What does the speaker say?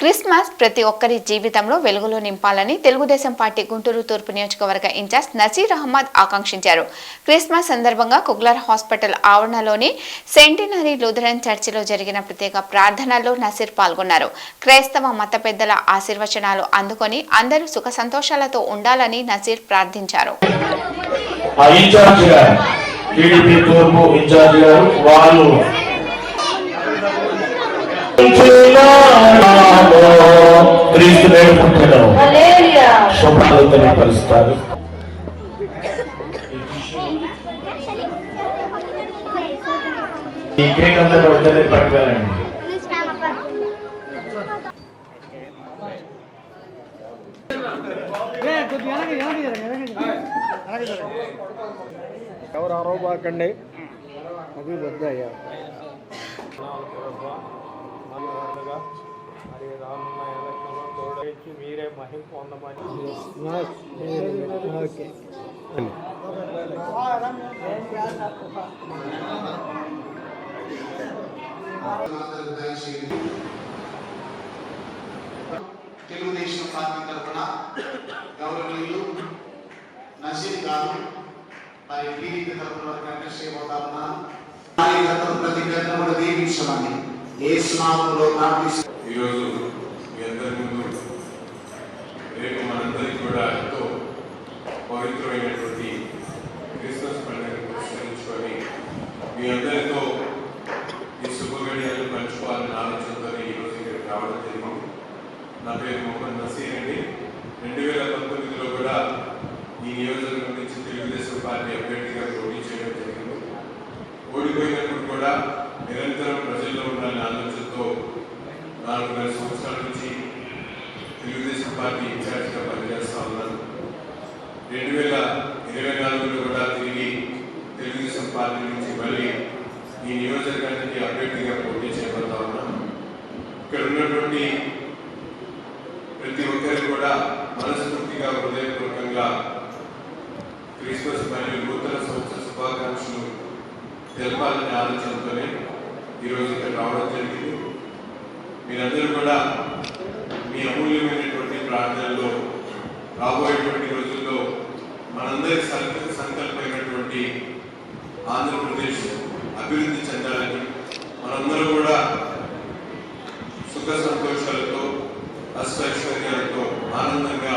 Christmas ప్రతి ఒక్కరి జీవితంలో వెలుగులు నింపాలని తెలుగుదేశం పార్టీ గుంటూరు తూర్పు నియోజకవర్గ ఇన్ఛార్జ్ నసీర్ అహ్మద్ ఆకాంక్షించారు. క్రిస్మస్ సందర్భంగా కుగ్లర్ హాస్పిటల్ ఆవరణలోని సెంటినరీ లూథరన్ చర్చిలో జరిగిన ప్రత్యేక ప్రార్థనల్లో నసీర్ పాల్గొన్నారు. క్రైస్తవ మత పెద్దల ఆశీర్వచనాలు అందుకొని అందరూ సుఖ సంతోషాలతో ఉండాలని నసీర్ ప్రార్థించారు. ఆ ఇన్ఛార్జ్ గారు టీడీపీ తూర్పు ఇన్ఛార్జ్ గారు వాళ్ళు తెలియపరుస్తారు ఈ కేక్ అంతా పడితే పట్టుకెళ్ళండి ఎవరు ఆరోపాకండి అది పెద్ద అయ్యా. మరి రానున్న మీరే మహిమ పొందమని. ఓకే తెలుగుదేశం పార్టీ తరఫున గౌరవనీయులు నసీర్ గారు మరి టీడీపీ తరఫున కంటెస్ట్ చేయబోతా కార్యకర్తలు ప్రతి గంట కూడా దీవించమని ఏ స్నామంలో ప్రార్థిస్తూ ఈరోజు మీ అందరి ముందు అందరికీ కూడా ఎంతో పవిత్రమైనటువంటి క్రిస్మస్ పండుగను పురస్కరించుకొని మీ అందరితో ఈ శుభగడియాలు పంచుకోవాలని ఆలోచనతో ఈరోజు ఇక్కడికి రావడం జరిగింది. నా పేరు మొహమ్మద్ నసీర్ అండి. రెండు వేల పంతొమ్మిదిలో కూడా ఈ నియోజకవర్గం నుంచి తెలుగుదేశం పార్టీ అభ్యర్థిగా పోటీ చేయడం జరిగింది. ఓడిపోయినప్పుడు కూడా నిరంతరం ప్రజల్లో ఉండాలనే ఆలోచనతో నాలుగున్నర సంవత్సరాల నుంచి తెలుగుదేశం పార్టీ ఇన్ఛార్జ్గా రెండు వేల ఇరవై నాలుగులో కూడా తిరిగి తెలుగుదేశం పార్టీ నుంచి మళ్ళీ ఈ నియోజకవర్గానికి అభ్యర్థిగా పోటీ చేపడతా ఉన్నాం. ఇక్కడ ఉన్నటువంటి ప్రతి ఒక్కరికి కూడా మనస్ఫూర్తిగా హృదయపూర్వకంగా క్రిస్మస్ మరియు నూతన సంవత్సర శుభాకాంక్షలు తెలపాలనే ఆలోచనతోనే ఈరోజు ఇక్కడ రావడం జరిగింది. మీరందరూ కూడా మీ అమూల్యమైనటువంటి ప్రార్థనలో రాబోయేటువంటి సుఖ సంతోషాలతో అష్టైశ్వర్యాలతో ఆనందంగా